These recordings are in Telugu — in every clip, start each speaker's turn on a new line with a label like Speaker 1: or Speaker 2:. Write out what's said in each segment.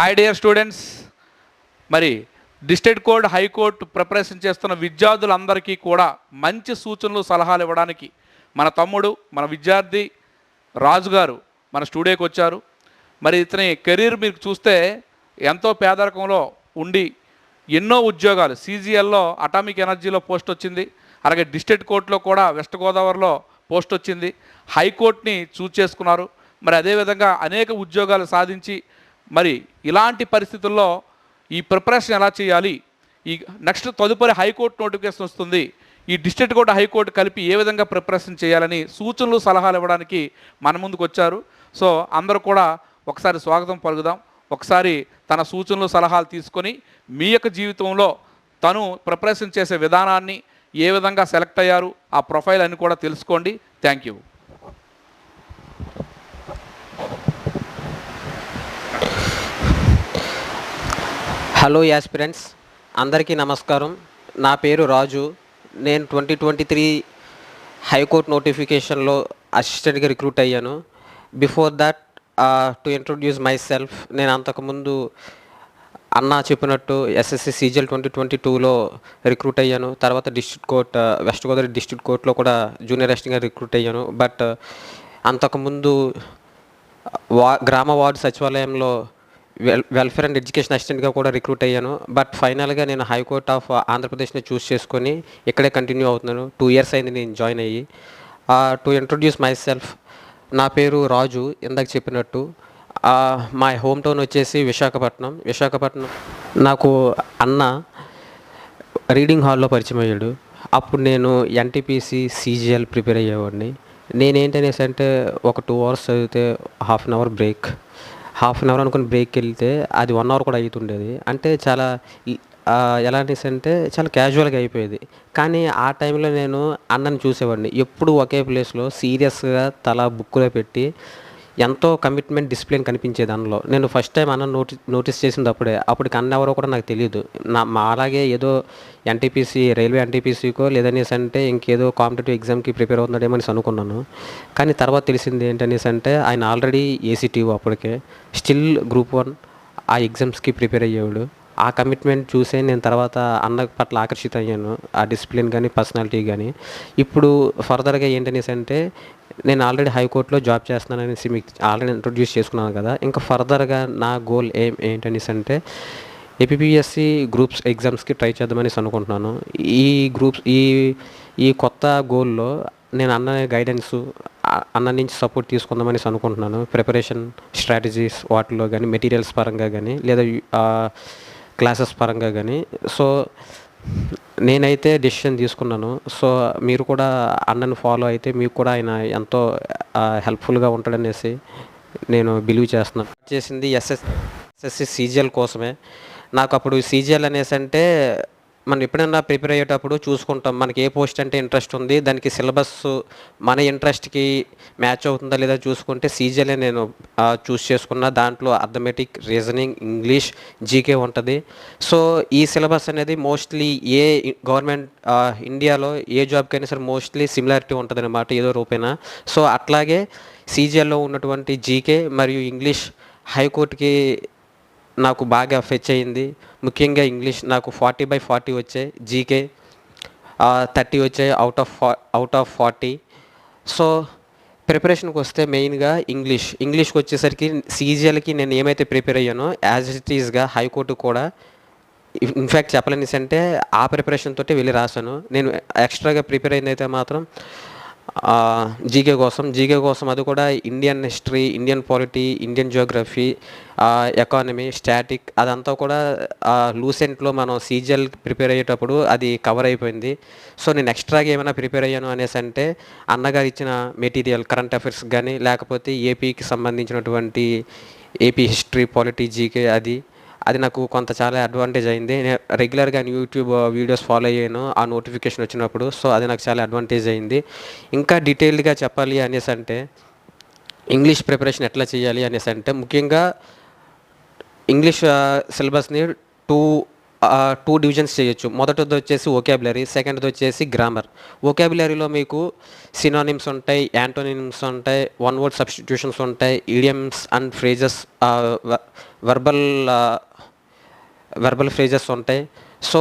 Speaker 1: హాయ్ డియర్ స్టూడెంట్స్ మరి district court high court preparation చేస్తున్న విద్యార్థులందరికీ కూడా మంచి సూచనలు సలహాలు ఇవ్వడానికి మన తమ్ముడు మన విద్యార్థి రాజు గారు మన స్టూడియోకి వచ్చారు. మరి ఇతని కెరీర్ మీరు చూస్తే ఎంతో పేదరికంలో ఉండి ఎన్నో ఉద్యోగాలు. సీజీఎల్లో అటామిక్ ఎనర్జీలో పోస్ట్ వచ్చింది. అలాగే డిస్ట్రిక్ట్ కోర్టులో కూడా వెస్ట్ గోదావరిలో పోస్ట్ వచ్చింది. హైకోర్టుని చూస్ చేసుకున్నారు. మరి అదేవిధంగా అనేక ఉద్యోగాలు సాధించి మరి ఇలాంటి పరిస్థితుల్లో ఈ ప్రిపరేషన్ ఎలా చేయాలి? ఈ నెక్స్ట్ తదుపరి హైకోర్టు నోటిఫికేషన్ వస్తుంది. ఈ డిస్ట్రిక్ట్ కోర్టు హైకోర్టు కలిపి ఏ విధంగా ప్రిపరేషన్ చేయాలని సూచనలు సలహాలు ఇవ్వడానికి మన ముందుకు వచ్చారు. సో అందరూ కూడా ఒకసారి స్వాగతం పలుకుదాం. ఒకసారి తన సూచనలు సలహాలు తీసుకొని మీ యొక్క జీవితంలో తను ప్రిపరేషన్ చేసే విధానాన్ని ఏ విధంగా సెలెక్ట్ అయ్యారు ఆ ప్రొఫైల్ అని కూడా తెలుసుకోండి. Thank you.
Speaker 2: హలో యాస్పిరెంట్స్ అందరికీ నమస్కారం. నా పేరు రాజు. నేను ట్వంటీ ట్వంటీ త్రీ హైకోర్టు నోటిఫికేషన్లో అసిస్టెంట్గా రిక్రూట్ అయ్యాను. Before that to introduce myself నేను అంతకుముందు అన్న చెప్పినట్టు ఎస్ఎస్సి సీజల్ ట్వంటీ ట్వంటీ టూలో రిక్రూట్ అయ్యాను. తర్వాత district court west Godavari district కోర్టులో కూడా జూనియర్ అసిస్టెంట్గా రిక్రూట్ అయ్యాను. బట్ అంతకుముందు వా గ్రామ వార్డు సచివాలయంలో వెల్ వెల్ఫేర్ అండ్ ఎడ్యుకేషన్ అసిస్టెంట్గా కూడా రిక్రూట్ అయ్యాను. బట్ ఫైనల్గా నేను హైకోర్ట్ ఆఫ్ ఆంధ్రప్రదేశ్ని చూస్ చేసుకొని ఇక్కడే కంటిన్యూ అవుతున్నాను. టూ ఇయర్స్ అయింది నేను జాయిన్ అయ్యి. టు ఇంట్రొడ్యూస్ మై సెల్ఫ్ నా పేరు రాజు ఇందాక చెప్పినట్టు. మా హోమ్ టౌన్ వచ్చేసి విశాఖపట్నం. విశాఖపట్నం నాకు అన్న రీడింగ్ హాల్లో పరిచయం అయ్యాడు. అప్పుడు నేను ఎన్టీపీసీ సీజీఎల్ ప్రిపేర్ అయ్యేవాడిని. నేనేంటనేసి అంటే ఒక టూ అవర్స్ చదివితే half an hour break half an hour అనుకుని బ్రేక్ వెళ్తే అది వన్ అవర్ కూడా అవుతుండేది అంటే చాలా ఎలా అనేసి అంటే చాలా క్యాజువల్గా అయిపోయేది. కానీ ఆ టైంలో నేను అన్నని చూసేవాడిని. ఎప్పుడు ఒకే ప్లేస్లో సీరియస్గా తల బుక్లో పెట్టి ఎంతో కమిట్మెంట్ డిసిప్లిన్ కనిపించేది అందులో నేను ఫస్ట్ టైం అన్న నోటి నోటీస్ చేసింది అప్పుడే అప్పటికి అన్న ఎవరో కూడా నాకు తెలియదు నా మా అలాగే ఏదో ఎన్టీపీసీ రైల్వే ఎన్టీపీసీకో లేదనేసి అంటే ఇంకేదో కాంపిటేటివ్ ఎగ్జామ్కి ప్రిపేర్ అవుతున్నాడేమో అనేసి అనుకున్నాను. కానీ తర్వాత తెలిసింది ఏంటనేసి అంటే ఆయన ఆల్రెడీ ఏసీటీఓ అప్పటికే. స్టిల్ గ్రూప్ వన్ ఆ ఎగ్జామ్స్కి ప్రిపేర్ అయ్యేవాడు. ఆ కమిట్మెంట్ చూసే నేను తర్వాత అన్న పట్ల ఆకర్షిత అయ్యాను ఆ డిసిప్లిన్ కానీ పర్సనాలిటీ కానీ ఇప్పుడు ఫర్దర్గా ఏంటనేసి అంటే నేను ఆల్రెడీ హైకోర్టులో జాబ్ చేస్తున్నాను అనేసి మీకు ఆల్రెడీ ఇంట్రొడ్యూస్ చేసుకున్నాను కదా. ఇంకా ఫర్దర్గా నా గోల్ ఏం ఏంటనేసి అంటే ఏపీఎస్సి గ్రూప్స్ ఎగ్జామ్స్కి ట్రై చేద్దామనేసి అనుకుంటున్నాను. ఈ గ్రూప్స్ ఈ ఈ కొత్త గోల్లో నేను అన్న గైడెన్స్ అన్న నుంచి సపోర్ట్ తీసుకుందామనేసి అనుకుంటున్నాను. ప్రిపరేషన్ స్ట్రాటజీస్ వాటిలో కానీ మెటీరియల్స్ పరంగా కానీ లేదా క్లాసెస్ పరంగా కానీ సో నేనైతే డెసిషన్ తీసుకున్నాను. సో మీరు కూడా అన్నను ఫాలో అయితే మీకు కూడా ఆయన ఎంతో హెల్ప్ఫుల్గా ఉంటాడనేసి నేను బిలీవ్ చేస్తున్నాను చేసింది ఎస్ఎస్ ఎస్ఎస్సి సీజిఎల్ కోసమే. నాకు అప్పుడు సీజిఎల్ అనేసి అంటే మనం ఎప్పుడైనా ప్రిపేర్ అయ్యేటప్పుడు చూసుకుంటాం మనకి ఏ పోస్ట్ అంటే ఇంట్రెస్ట్ ఉంది దానికి సిలబస్ మన ఇంట్రెస్ట్కి మ్యాచ్ అవుతుందా లేదా చూసుకుంటే సీజిఎల్ఏ నేను చూస్ చేసుకున్న. దాంట్లో అథమెటిక్ రీజనింగ్ ఇంగ్లీష్ జీకే ఉంటుంది. సో ఈ సిలబస్ అనేది మోస్ట్లీ ఏ గవర్నమెంట్ ఇండియాలో ఏ జాబ్కైనా సరే మోస్ట్లీ సిమిలారిటీ ఉంటుంది అనమాట ఏదో రూపేనా. సో అట్లాగే సీజీఎల్లో ఉన్నటువంటి జీకే మరియు ఇంగ్లీష్ హైకోర్టుకి నాకు బాగా ఫెచ్ అయింది. ముఖ్యంగా ఇంగ్లీష్ నాకు ఫార్టీ బై ఫార్టీ వచ్చాయి. జీకే థర్టీ వచ్చాయి. Out of out of forty so ప్రిపరేషన్కి వస్తే మెయిన్గా ఇంగ్లీష్ ఇంగ్లీష్కి వచ్చేసరికి సీజీఎల్కి నేను ఏమైతే ప్రిపేర్ అయ్యానో యాజ్ ఇట్ ఈస్గా హైకోర్టు కూడా ఇన్ఫ్యాక్ట్ చెప్పలేనిసంటే ఆ ప్రిపరేషన్ తోటి వెళ్ళి రాశాను. నేను ఎక్స్ట్రాగా ప్రిపేర్ అయిందైతే మాత్రం జీకే కోసం. జీకే కోసం అది కూడా Indian history Indian polity Indian geography economy static అదంతా కూడా లూసెంట్లో మనం సీజల్ ప్రిపేర్ అయ్యేటప్పుడు అది కవర్ అయిపోయింది. సో నేను ఎక్స్ట్రాగా ఏమైనా ప్రిపేర్ అయ్యాను అనేసి అంటే అన్నగారు ఇచ్చిన మెటీరియల్ కరెంట్ అఫైర్స్ కానీ లేకపోతే ఏపీకి సంబంధించినటువంటి ఏపీ హిస్టరీ పాలిటీ జీకే అది అది నాకు కొంత చాలా అడ్వాంటేజ్ అయింది. నేను రెగ్యులర్గా యూట్యూబ్ వీడియోస్ ఫాలో అయ్యాను. ఆ నోటిఫికేషన్ వచ్చినప్పుడు. సో అది నాకు చాలా అడ్వాంటేజ్ అయింది. ఇంకా డీటెయిల్డ్గా చెప్పాలి అనేసి అంటే ఇంగ్లీష్ ప్రిపరేషన్ ఎట్లా చేయాలి అనేసి అంటే ముఖ్యంగా ఇంగ్లీష్ సిలబస్ని టూ టూ డివిజన్స్ చేయొచ్చు. మొదటిది వచ్చేసి ఓకాబులరీ సెకండ్ది వచ్చేసి గ్రామర్ ఓకాబులరీలో మీకు సినానిమ్స్ ఉంటాయి యాంటోనిమ్స్ ఉంటాయి వన్ వర్డ్ సబ్స్టిట్యూషన్స్ ఉంటాయి idioms and phrases verbal verbal phrases ఉంటాయి. సో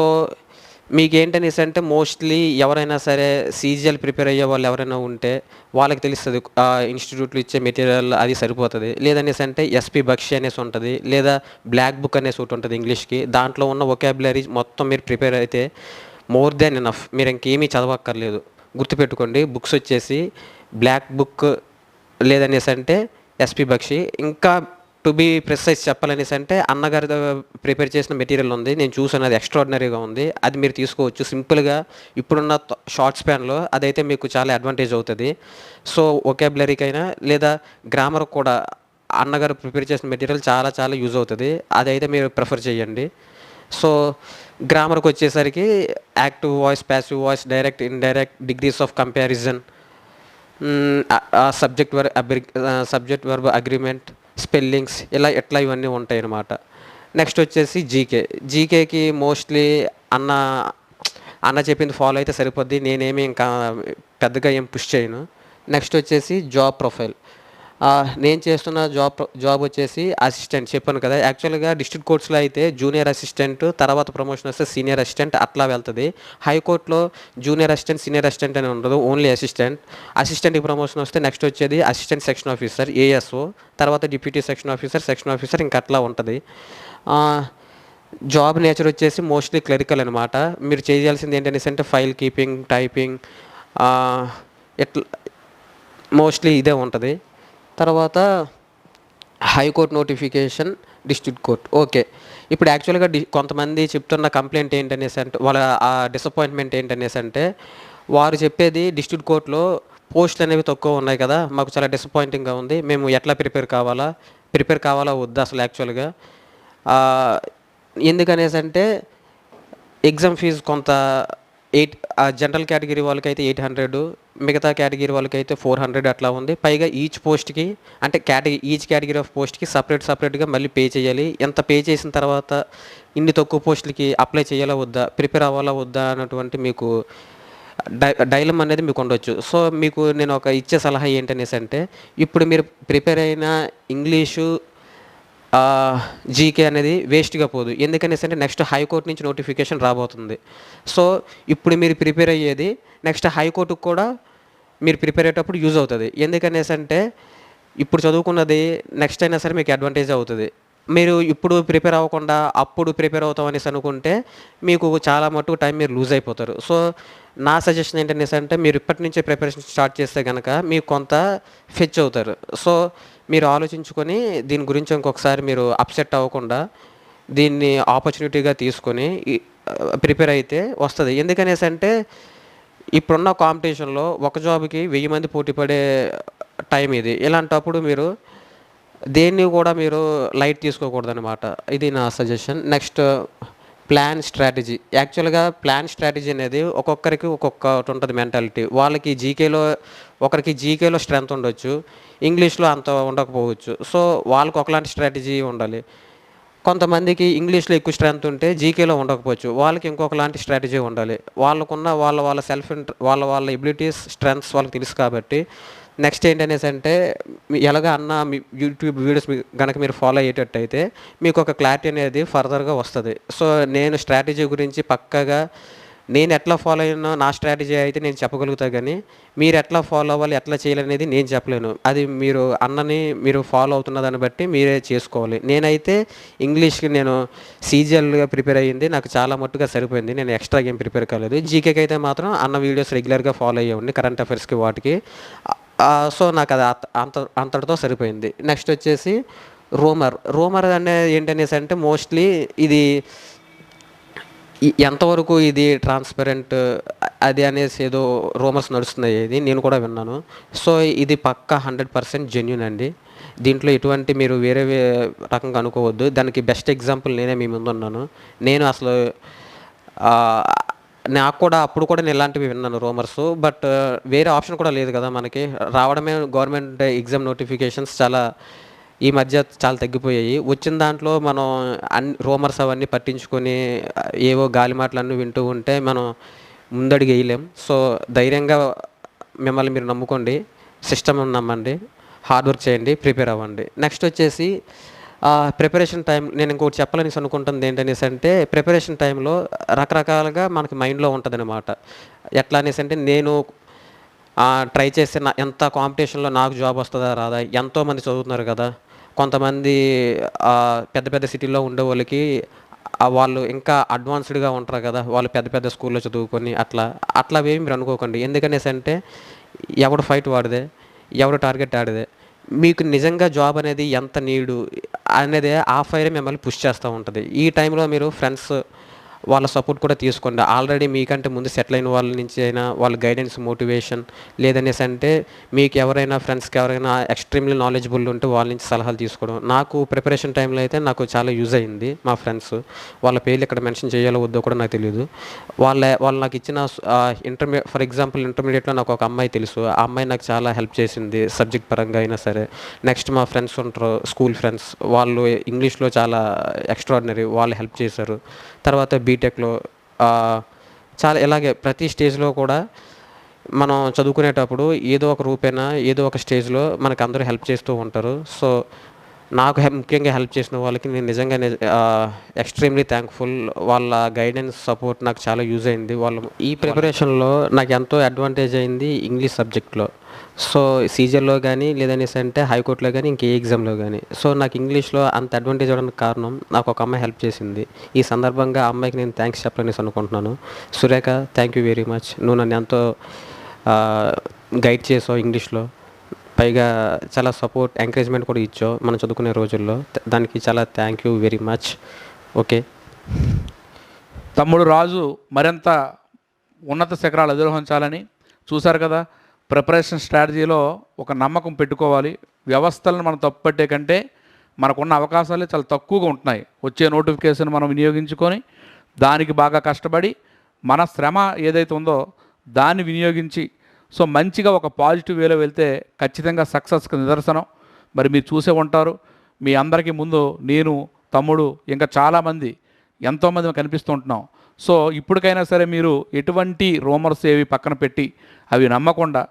Speaker 2: మీకు ఏంటనేసి అంటే మోస్ట్లీ ఎవరైనా సరే సీజీఎల్ ప్రిపేర్ అయ్యే వాళ్ళు ఎవరైనా ఉంటే వాళ్ళకి తెలుస్తుంది ఆ ఇన్స్టిట్యూట్లు ఇచ్చే మెటీరియల్ అది సరిపోతుంది. లేదనేసి అంటే ఎస్పి బక్షి అనేసి ఉంటుంది లేదా బ్లాక్ బుక్ అనేసి ఒకటి ఉంటుంది ఇంగ్లీష్కి దాంట్లో ఉన్న ఒకాబులరీ మొత్తం మీరు ప్రిపేర్ అయితే మోర్ దెన్ ఎనఫ్ మీరు ఇంకేమీ చదవక్కర్లేదు. గుర్తుపెట్టుకోండి బుక్స్ వచ్చేసి బ్లాక్ బుక్ లేదనేసి అంటే ఎస్పి బక్షి ఇంకా టు బి ప్రిసైజ్ చెప్పాలనేసి అంటే అన్నగారి ప్రిపేర్ చేసిన మెటీరియల్ ఉంది నేను చూసాను అది ఎక్స్ట్రాడినరీగా ఉంది అది మీరు తీసుకోవచ్చు. సింపుల్గా ఇప్పుడున్న షార్ట్ స్పాన్లో అదైతే మీకు చాలా అడ్వాంటేజ్ అవుతుంది. సో ఒకేబులరీకైనా లేదా గ్రామర్ కూడా అన్నగారు ప్రిపేర్ చేసిన మెటీరియల్ చాలా చాలా యూజ్ అవుతుంది. అదైతే మీరు ప్రిఫర్ చేయండి. సో గ్రామర్కి వచ్చేసరికి active voice passive voice direct indirect degrees of comparison subject were subject verb agreement spellings ఇలా ఎట్లా ఇవన్నీ ఉంటాయి అన్నమాట నెక్స్ట్ వచ్చేసి జీకే జీకేకి మోస్ట్లీ అన్న అన్న చెప్పింది ఫాలో అయితే సరిపోద్ది. నేనేమి ఇంకా పెద్దగా ఏం పుష్ చేయను. నెక్స్ట్ వచ్చేసి జాబ్ ప్రొఫైల్ నేను చేస్తున్న జాబ్ జాబ్ వచ్చేసి అసిస్టెంట్. చెప్పాను కదా యాక్చువల్గా డిస్ట్రిక్ట్ కోర్ట్స్లో అయితే జూనియర్ అసిస్టెంట్ తర్వాత ప్రమోషన్ వస్తే సీనియర్ అసిస్టెంట్ అట్లా వెళ్తుంది. హైకోర్టులో జూనియర్ అసిస్టెంట్ సీనియర్ అసిస్టెంట్ అని ఉండదు ఓన్లీ అసిస్టెంట్. అసిస్టెంట్కి ప్రమోషన్ వస్తే నెక్స్ట్ వచ్చేది అసిస్టెంట్ సెక్షన్ ఆఫీసర్ ఏఎస్ఓ తర్వాత deputy section officer section officer ఇంకా అట్లా ఉంటుంది. జాబ్ నేచర్ వచ్చేసి మోస్ట్లీ క్లరికల్ అనమాట మీరు చేయాల్సింది ఏంటనేసి అంటే ఫైల్ కీపింగ్ టైపింగ్ ఎట్లా మోస్ట్లీ ఇదే ఉంటుంది. తర్వాత high court notification district court. Okay. ఇప్పుడు యాక్చువల్గా డి కొంతమంది చెప్తున్న కంప్లైంట్ ఏంటనేసి అంటే వాళ్ళ ఆ డిసప్పాయింట్మెంట్ ఏంటనేసి అంటే వారు చెప్పేది డిస్ట్రిక్ట్ కోర్టులో పోస్టులు అనేవి తక్కువ ఉన్నాయి కదా మాకు చాలా డిసప్పాయింటింగ్గా ఉంది మేము ఎట్లా ప్రిపేర్ కావాలా ప్రిపేర్ కావాలా వద్దా అసలు యాక్చువల్గా? ఎందుకనేసి అంటే ఎగ్జామ్ ఫీజు కొంత ఎయిట్ జనరల్ కేటగిరీ వాళ్ళకైతే ఎయిట్ హండ్రెడ్ మిగతా కేటగిరీ వాళ్ళకైతే ఫోర్ హండ్రెడ్ అట్లా ఉంది. పైగా ఈచ్ పోస్ట్కి అంటే కేటగిరీ ఈచ్ కేటగిరీ ఆఫ్ పోస్ట్కి సపరేట్ సపరేట్గా మళ్ళీ పే చేయాలి. ఎంత పే చేసిన తర్వాత ఇన్ని తక్కువ పోస్టులకి అప్లై చేయాలా వద్దా ప్రిపేర్ అవ్వాలా వద్దా అన్నటువంటి మీకు డై డైలమ్ అనేది మీకు ఉండొచ్చు. సో మీకు నేను ఒక ఇచ్చే సలహా ఏంటనేసి అంటే ఇప్పుడు మీరు ప్రిపేర్ అయిన ఇంగ్లీషు జీకే అనేది వేస్ట్గా పోదు. ఎందుకనేసి అంటే నెక్స్ట్ హైకోర్టు నుంచి నోటిఫికేషన్ రాబోతుంది. సో ఇప్పుడు మీరు ప్రిపేర్ అయ్యేది నెక్స్ట్ హైకోర్టుకు కూడా మీరు ప్రిపేర్ అయ్యేటప్పుడు యూజ్ అవుతుంది. ఎందుకనేసి అంటే ఇప్పుడు చదువుకున్నది నెక్స్ట్ అయినా సరే మీకు అడ్వాంటేజ్ అవుతుంది. మీరు ఇప్పుడు ప్రిపేర్ అవ్వకుండా అప్పుడు ప్రిపేర్ అవుతాం అనేసి అనుకుంటే మీకు చాలా మటుకు టైం మీరు లూజ్ అయిపోతారు. సో నా సజెషన్ ఏంటనేసి అంటే మీరు ఇప్పటి నుంచే ప్రిపరేషన్ స్టార్ట్ చేస్తే కనుక మీకు కొంత ఫెచ్ అవుతారు. సో మీరు ఆలోచించుకొని దీని గురించి ఇంకొకసారి మీరు అప్సెట్ అవ్వకుండా దీన్ని ఆపర్చునిటీగా తీసుకొని ప్రిపేర్ అయితే వస్తుంది. ఎందుకనేసి అంటే ఇప్పుడున్న కాంపిటీషన్లో ఒక జాబ్కి వెయ్యి మంది పోటీ పడే టైం ఇది. ఇలాంటప్పుడు మీరు దేన్ని కూడా మీరు లైట్ తీసుకోకూడదు అనమాట ఇది నా సజెషన్ నెక్స్ట్ ప్లాన్ స్ట్రాటజీ యాక్చువల్గా ప్లాన్ స్ట్రాటజీ అనేది ఒక్కొక్కరికి ఒక్కొక్కటి ఉంటుంది మెంటాలిటీ వాళ్ళకి జీకేలో ఒకరికి జీకేలో స్ట్రెంత్ ఉండొచ్చు. ఇంగ్లీష్లో అంత ఉండకపోవచ్చు. సో వాళ్ళకి ఒకలాంటి స్ట్రాటజీ ఉండాలి. కొంతమందికి ఇంగ్లీష్లో ఎక్కువ స్ట్రెంత్ ఉంటే జీకేలో ఉండకపోవచ్చు. వాళ్ళకి ఇంకొకలాంటి స్ట్రాటజీ ఉండాలి. వాళ్ళకున్న వాళ్ళ వాళ్ళ సెల్ఫ్ వాళ్ళ వాళ్ళ ఎబిలిటీస్ స్ట్రెంగ్స్ వాళ్ళకి తెలుసు కాబట్టి నెక్స్ట్ ఏంటనేసి అంటే ఎలాగ అన్న మీ యూట్యూబ్ వీడియోస్ కనుక గనక మీరు ఫాలో అయ్యేటట్టయితే మీకు ఒక క్లారిటీ అనేది ఫర్దర్గా వస్తుంది. సో నేను స్ట్రాటజీ గురించి పక్కగా నేను ఎట్లా ఫాలో అయినా నా స్ట్రాటజీ అయితే నేను చెప్పగలుగుతా కానీ మీరు ఎట్లా ఫాలో అవ్వాలి ఎట్లా చేయాలనేది నేను చెప్పలేను. అది మీరు అన్నని మీరు ఫాలో అవుతున్న దాన్ని బట్టి మీరే చేసుకోవాలి. నేనైతే ఇంగ్లీష్కి నేను సీజియల్గా ప్రిపేర్ అయ్యింది. నాకు చాలా మట్టుగా సరిపోయింది. నేను ఎక్స్ట్రా ఏం ప్రిపేర్ కాలేదు. జీకేకి అయితే మాత్రం అన్న వీడియోస్ రెగ్యులర్గా ఫాలో అయ్యేవాడిని కరెంట్ అఫైర్స్కి వాటికి. సో నాకు అది అంత- అంత అంతటితో సరిపోయింది. నెక్స్ట్ వచ్చేసి రూమర్. రూమర్ అనేది ఏంటనేసి అంటే మోస్ట్లీ ఇది ఎంతవరకు ఇది ట్రాన్స్పరెంట్ అది అనేసి ఏదో రూమర్స్ నడుస్తున్నాయి ఇది నేను కూడా విన్నాను. సో ఇది పక్కా హండ్రెడ్ పర్సెంట్ జెన్యున్ అండి. దీంట్లో ఎటువంటి మీరు వేరే రకంగా అనుకోవద్దు. దానికి బెస్ట్ ఎగ్జాంపుల్ నేనే మీ ముందు ఉన్నాను నేను అసలు నాకు కూడా అప్పుడు కూడా నేను ఇలాంటివి విన్నాను రూమర్స్. బట్ వేరే ఆప్షన్ కూడా లేదు కదా మనకి. రావడమే గవర్నమెంట్ ఎగ్జామ్ నోటిఫికేషన్స్ చాలా ఈ మధ్య చాలా తగ్గిపోయాయి. వచ్చిన దాంట్లో మనం అన్ని రూమర్స్ అవన్నీ పట్టించుకొని ఏవో గాలి మాటలన్నీ వింటూ ఉంటే మనం ముందడుగు వేయలేం. సో ధైర్యంగా మిమ్మల్ని మీరు నమ్ముకోండి. సిస్టమ్ నమ్మండి. హార్డ్ వర్క్ చేయండి. ప్రిపేర్ అవ్వండి. నెక్స్ట్ వచ్చేసి ప్రిపరేషన్ టైం నేను ఇంకోటి చెప్పాలని అనుకుంటుంది ఏంటనేసి అంటే ప్రిపరేషన్ టైంలో రకరకాలుగా మనకి మైండ్లో ఉంటుంది అనమాట ఎట్లా అనేసి అంటే నేను ట్రై చేస్తే నా ఎంత కాంపిటీషన్లో నాకు జాబ్ వస్తుందా రాదా ఎంతోమంది చదువుతున్నారు కదా కొంతమంది పెద్ద పెద్ద సిటీలో ఉండే వాళ్ళకి వాళ్ళు ఇంకా అడ్వాన్స్డ్గా ఉంటారు కదా వాళ్ళు పెద్ద పెద్ద స్కూల్లో చదువుకొని అట్లా అట్లా ఏమి మీరు అనుకోకండి. ఎందుకనేసి అంటే ఎవడు ఫైట్ వాడిదే ఎవడు టార్గెట్ ఆడిదే మీకు నిజంగా జాబ్ అనేది ఎంత నీడు అనేది ఆ ఫైర్ మిమ్మల్ని పుష్ చేస్తూ ఉంటుంది. ఈ టైంలో మీరు ఫ్రెండ్స్ వాళ్ళ సపోర్ట్ కూడా తీసుకోండి. ఆల్రెడీ మీకంటే ముందు సెటిల్ అయిన వాళ్ళ నుంచి అయినా వాళ్ళ గైడెన్స్ మోటివేషన్ లేదనేసి అంటే మీకు ఎవరైనా ఫ్రెండ్స్కి ఎవరైనా ఎక్స్ట్రీమ్లీ నాలెడ్జబుల్ ఉంటే వాళ్ళ నుంచి సలహాలు తీసుకోవడం. నాకు ప్రిపరేషన్ టైంలో అయితే నాకు చాలా యూజ్ అయింది మా ఫ్రెండ్స్ వాళ్ళ పేర్లు ఇక్కడ మెన్షన్ చేయాలో వద్దో కూడా నాకు తెలియదు వాళ్ళ వాళ్ళు నాకు ఇచ్చిన ఇంటర్మీడియట్ ఫర్ ఎగ్జాంపుల్ ఇంటర్మీడియట్లో నాకు ఒక అమ్మాయి తెలుసు. ఆ అమ్మాయి నాకు చాలా హెల్ప్ చేసింది సబ్జెక్ట్ పరంగా అయినా సరే. నెక్స్ట్ మా ఫ్రెండ్స్ ఉంటారు స్కూల్ ఫ్రెండ్స్ వాళ్ళు ఇంగ్లీష్లో చాలా ఎక్స్ట్రాడినరీ వాళ్ళు హెల్ప్ చేశారు. తర్వాత బీటెక్లో చాలా ఇలాగే ప్రతి స్టేజ్లో కూడా మనం చదువుకునేటప్పుడు ఏదో ఒక రూపేనా ఏదో ఒక స్టేజ్లో మనకు అందరూ హెల్ప్ చేస్తూ ఉంటారు. సో నాకు ముఖ్యంగా హెల్ప్ చేసిన వాళ్ళకి నేను నిజంగా ఎక్స్ట్రీమ్లీ థ్యాంక్ఫుల్ వాళ్ళ గైడెన్స్ సపోర్ట్ నాకు చాలా యూజ్ అయింది. వాళ్ళ ఈ ప్రిపరేషన్లో నాకు ఎంతో అడ్వాంటేజ్ అయింది ఇంగ్లీష్ సబ్జెక్ట్లో సో సీజర్లో కానీ లేదనేసి అంటే హైకోర్టులో కానీ ఇంకే ఎగ్జామ్లో కానీ సో నాకు ఇంగ్లీష్లో అంత అడ్వాంటేజ్ అవడానికి కారణం నాకు ఒక అమ్మాయి హెల్ప్ చేసింది. ఈ సందర్భంగా ఆ అమ్మాయికి నేను థ్యాంక్స్ చెప్పాలనేసి అనుకుంటున్నాను. Surekha thank you very much నువ్వు నన్ను ఎంతో గైడ్ చేసావు ఇంగ్లీష్లో పైగా చాలా సపోర్ట్ ఎంకరేజ్మెంట్ కూడా ఇచ్చావు మనం చదువుకునే రోజుల్లో. దానికి చాలా thank you very much okay
Speaker 1: తమ్ముడు రాజు మరింత ఉన్నత శిఖరాలు అధిరోహించాలని చూశారు కదా? ప్రిపరేషన్ స్ట్రాటజీలో ఒక నమ్మకం పెట్టుకోవాలి. వ్యవస్థలను మనం తప్పుపట్టే కంటే మనకున్న అవకాశాలే చాలా తక్కువగా ఉంటున్నాయి. వచ్చే నోటిఫికేషన్ మనం వినియోగించుకొని దానికి బాగా కష్టపడి మన శ్రమ ఏదైతే ఉందో దాన్ని వినియోగించి సో మంచిగా ఒక పాజిటివ్ వేలో వెళ్తే ఖచ్చితంగా సక్సెస్కి నిదర్శనం. మరి మీరు చూసే ఉంటారు. మీ అందరికీ ముందు నేను తమ్ముడు ఇంకా చాలామంది ఎంతోమంది కనిపిస్తుంటున్నాం సో ఇప్పటికైనా సరే మీరు ఎటువంటి రూమర్స్ ఏవి పక్కన పెట్టి అవి నమ్మకుండా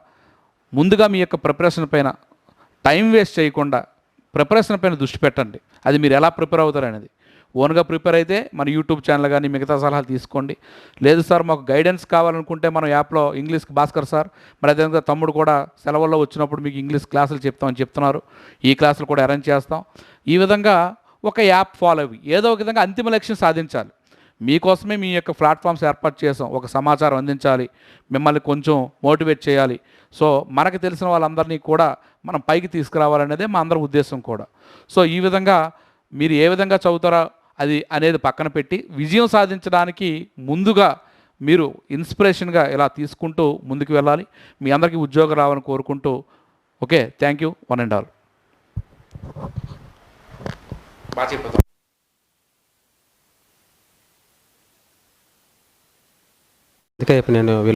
Speaker 1: ముందుగా మీ యొక్క ప్రిపరేషన్ పైన టైం వేస్ట్ చేయకుండా ప్రిపరేషన్ పైన దృష్టి పెట్టండి. అది మీరు ఎలా ప్రిపేర్ అవుతారు అనేది ఓన్గా ప్రిపేర్ అయితే మన యూట్యూబ్ ఛానల్ కానీ మిగతా సలహాలు తీసుకోండి. లేదు సార్ మాకు గైడెన్స్ కావాలనుకుంటే మనం యాప్లో ఇంగ్లీష్ భాస్కర్ సార్ మరి అదేవిధంగా తమ్ముడు కూడా సెలవుల్లో వచ్చినప్పుడు మీకు ఇంగ్లీష్ క్లాసులు చెప్తామని చెప్తున్నారు. ఈ క్లాసులు కూడా అరేంజ్ చేస్తాం. ఈ విధంగా ఒక యాప్ ఫాలో అవి ఏదో ఒక విధంగా అంతిమ లక్ష్యం సాధించాలి. మీకోసమే మీ యొక్క ప్లాట్ఫామ్స్ ఏర్పాటు చేసాం. ఒక సమాచారం అందించాలి. మిమ్మల్ని కొంచెం మోటివేట్ చేయాలి. సో మనకు తెలిసిన వాళ్ళందరినీ కూడా మనం పైకి తీసుకురావాలనేదే మా అందరి ఉద్దేశం కూడా. సో ఈ విధంగా మీరు ఏ విధంగా చదువుతారా అది అనేది పక్కన పెట్టి విజయం సాధించడానికి ముందుగా మీరు ఇన్స్పిరేషన్గా ఇలా తీసుకుంటూ ముందుకు వెళ్ళాలి. మీ అందరికీ ఉద్యోగం రావాలని కోరుకుంటూ okay thank you one and all. బాగా
Speaker 2: అందుకే ఇప్పుడు నేను